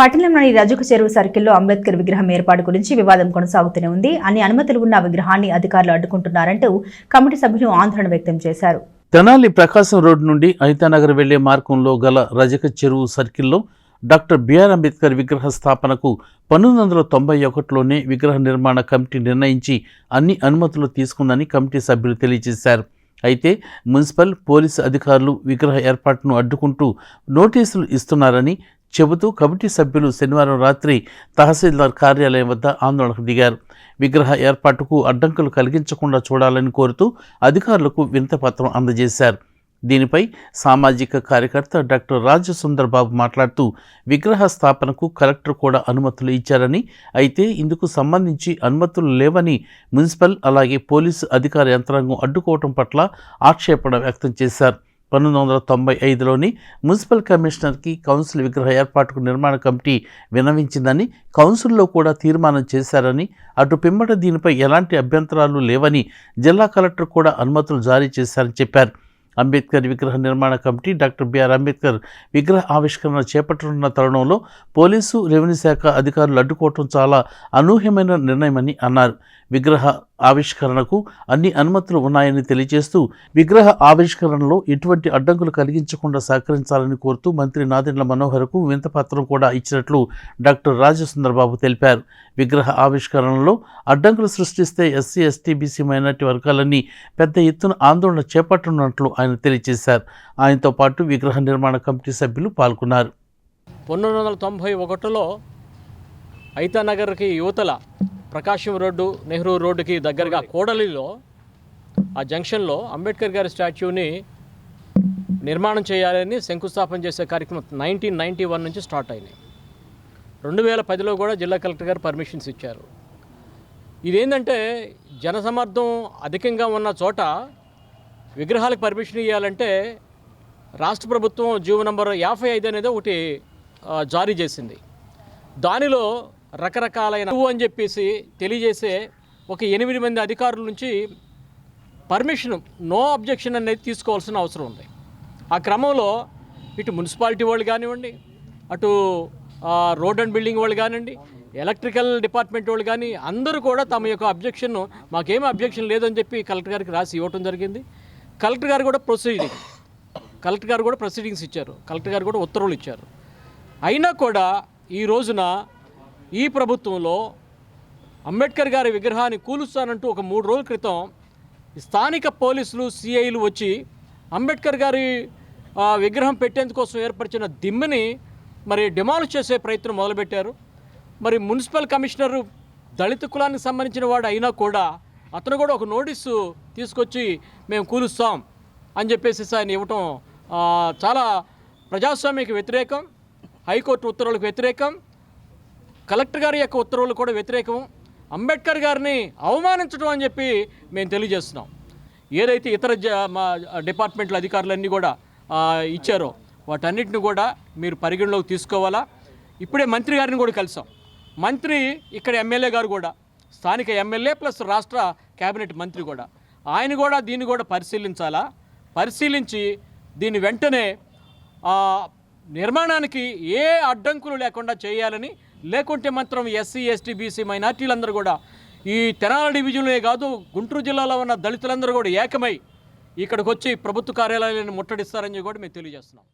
పట్టణంలోని రజక చెరువు సర్కిల్లో అంబేద్కర్ విగ్రహం ఏర్పాటు గురించి వివాదం కొనసాగుతూనే ఉంది. అన్ని అనుమతులు ఉన్న విగ్రహాన్ని అధికారులు అడ్డుకుంటున్నారంటూ కమిటీ సభ్యులు ఆందోళన వ్యక్తం చేశారు. తెనాలి ప్రకాశం రోడ్డు నుండి అనితానగర్ వెళ్ళే మార్గంలో గల రజక చెరువు సర్కిల్లో డాక్టర్ బిఆర్ అంబేద్కర్ విగ్రహ స్థాపనకు పంతొమ్మిది వందల తొంభై ఒకటిలోనే విగ్రహ నిర్మాణ కమిటీ నిర్ణయించి అన్ని అనుమతులు తీసుకుందని కమిటీ సభ్యులు తెలియజేశారు. అయితే మున్సిపల్ పోలీసు అధికారులు విగ్రహ ఏర్పాటును అడ్డుకుంటూ నోటీసులు ఇస్తున్నారని చెబుతూ కమిటీ సభ్యులు శనివారం రాత్రి తహసీల్దార్ కార్యాలయం వద్ద ఆందోళనకు దిగారు. విగ్రహ ఏర్పాటుకు అడ్డంకులు కలిగించకుండా చూడాలని కోరుతూ అధికారులకు వినతపత్రం అందజేశారు. దీనిపై సామాజిక కార్యకర్త డాక్టర్ రాజ సుందర్బాబు మాట్లాడుతూ విగ్రహ స్థాపనకు కలెక్టర్ కూడా అనుమతులు ఇచ్చారని అయితే ఇందుకు సంబంధించి అనుమతులు లేవని మున్సిపల్ అలాగే పోలీసు అధికార యంత్రాంగం అడ్డుకోవటం పట్ల ఆక్షేపణ వ్యక్తం చేశారు. పంతొమ్మిది వందల తొంభై ఐదులోని మున్సిపల్ కమిషనర్కి కౌన్సిల్ విగ్రహ ఏర్పాటుకు నిర్మాణ కమిటీ విన్నవించిందని కౌన్సిల్లో కూడా తీర్మానం చేశారని అటు పిమ్మట దీనిపై ఎలాంటి అభ్యంతరాలు లేవని జిల్లా కలెక్టర్ కూడా అనుమతులు జారీ చేశారని చెప్పారు. అంబేద్కర్ విగ్రహ నిర్మాణ కమిటీ డాక్టర్ బిఆర్ అంబేద్కర్ విగ్రహ ఆవిష్కరణ చేపట్టనున్న తరుణంలో పోలీసు రెవెన్యూ శాఖ అధికారులు అడ్డుకోవటం చాలా అనూహ్యమైన నిర్ణయమని అన్నారు. విగ్రహ ఆవిష్కరణకు అన్ని అనుమతులు ఉన్నాయని తెలియజేస్తూ విగ్రహ ఆవిష్కరణలో ఎటువంటి అడ్డంకులు కలిగించకుండా సహకరించాలని కోరుతూ మంత్రి నాదెండ్ల మనోహర్కు వింతపత్రం కూడా ఇచ్చినట్లు డాక్టర్ రాజసుందరబాబు తెలిపారు. విగ్రహ ఆవిష్కరణలో అడ్డంకులు సృష్టిస్తే ఎస్సీ ఎస్టీ బీసీ మైనార్టీ వర్గాలన్నీ పెద్ద ఎత్తున ఆందోళన చేపట్టనున్నట్లు ఆయన తెలియజేశారు. ఆయనతో పాటు విగ్రహ నిర్మాణ కమిటీ సభ్యులు పాల్గొన్నారు. పంతొమ్మిది వందల తొంభై ఒకటిలో ఐతానగర్కి యువతల ప్రకాశం రోడ్డు నెహ్రూ రోడ్డుకి దగ్గరగా కోడలిలో ఆ జంక్షన్లో అంబేద్కర్ గారి స్టాచ్యూని నిర్మాణం చేయాలని శంకుస్థాపన చేసే కార్యక్రమం నైన్టీన్ నైంటీ వన్ నుంచి స్టార్ట్ అయినాయి. రెండు వేల పదిలో కూడా జిల్లా కలెక్టర్ గారు పర్మిషన్స్ ఇచ్చారు. ఇదేంటంటే జనసమర్థం అధికంగా ఉన్న చోట విగ్రహాలకు పర్మిషన్ ఇవ్వాలంటే రాష్ట్ర ప్రభుత్వం జీవో నంబర్ యాభై ఐదు అనేది ఒకటి జారీ చేసింది. దానిలో రకరకాలైన అని చెప్పేసి తెలియజేసే ఒక ఎనిమిది మంది అధికారుల నుంచి పర్మిషన్ నో అబ్జెక్షన్ అనేది తీసుకోవాల్సిన అవసరం ఉంది. ఆ క్రమంలో ఇటు మున్సిపాలిటీ వాళ్ళు కానివ్వండి అటు రోడ్ అండ్ బిల్డింగ్ వాళ్ళు కానివ్వండి ఎలక్ట్రికల్ డిపార్ట్మెంట్ వాళ్ళు కానీ అందరూ కూడా తమ యొక్క అబ్జెక్షన్ మాకేమీ అబ్జెక్షన్ లేదని చెప్పి కలెక్టర్ గారికి రాసి ఇవ్వటం జరిగింది. కలెక్టర్ గారు కూడా ప్రొసీడింగ్ కలెక్టర్ గారు కూడా ప్రొసీడింగ్స్ ఇచ్చారు. కలెక్టర్ గారు కూడా ఉత్తర్వులు ఇచ్చారు. అయినా కూడా ఈ రోజున ఈ ప్రభుత్వంలో అంబేద్కర్ గారి విగ్రహాన్ని కూలుస్తానంటూ ఒక మూడు రోజుల క్రితం స్థానిక పోలీసులు సిఐలు వచ్చి అంబేద్కర్ గారి విగ్రహం పెట్టేందుకోసం ఏర్పరిచిన దిమ్మని మరి డిమాలిష్ చేసే ప్రయత్నం మొదలుపెట్టారు. మరి మున్సిపల్ కమిషనర్ దళిత కులానికి సంబంధించిన వాడు అయినా కూడా అతను కూడా ఒక నోటీసు తీసుకొచ్చి మేము కూలుస్తాం అని చెప్పేసి ఆయన ఇవ్వటం చాలా ప్రజాస్వామ్యకి వ్యతిరేకం హైకోర్టు ఉత్తర్వులకు వ్యతిరేకం కలెక్టర్ గారి యొక్క ఉత్తర్వులు కూడా వ్యతిరేకం. అంబేద్కర్ గారిని అవమానించడం అని చెప్పి మేము తెలియజేస్తున్నాం. ఏదైతే ఇతర జ మా డిపార్ట్మెంట్ల అధికారులన్నీ కూడా ఇచ్చారో వాటన్నిటిని కూడా మీరు పరిగణలోకి తీసుకోవాలా? ఇప్పుడే మంత్రి గారిని కూడా కలిసాం. మంత్రి ఇక్కడ ఎమ్మెల్యే గారు కూడా స్థానిక ఎమ్మెల్యే ప్లస్ రాష్ట్ర కేబినెట్ మంత్రి కూడా ఆయన కూడా దీన్ని కూడా పరిశీలించాలా? పరిశీలించి దీన్ని వెంటనే నిర్మాణానికి ఏ అడ్డంకులు లేకుండా చేయాలని లేకుంటే మాత్రం ఎస్సీ ఎస్టీ బీసీ మైనార్టీలందరూ కూడా ఈ తెనాల డివిజన్లే కాదు గుంటూరు జిల్లాలో ఉన్న దళితులందరూ కూడా ఏకమై ఇక్కడికి వచ్చి ప్రభుత్వ కార్యాలయాలను ముట్టడిస్తారని కూడా మేము తెలియజేస్తున్నాం.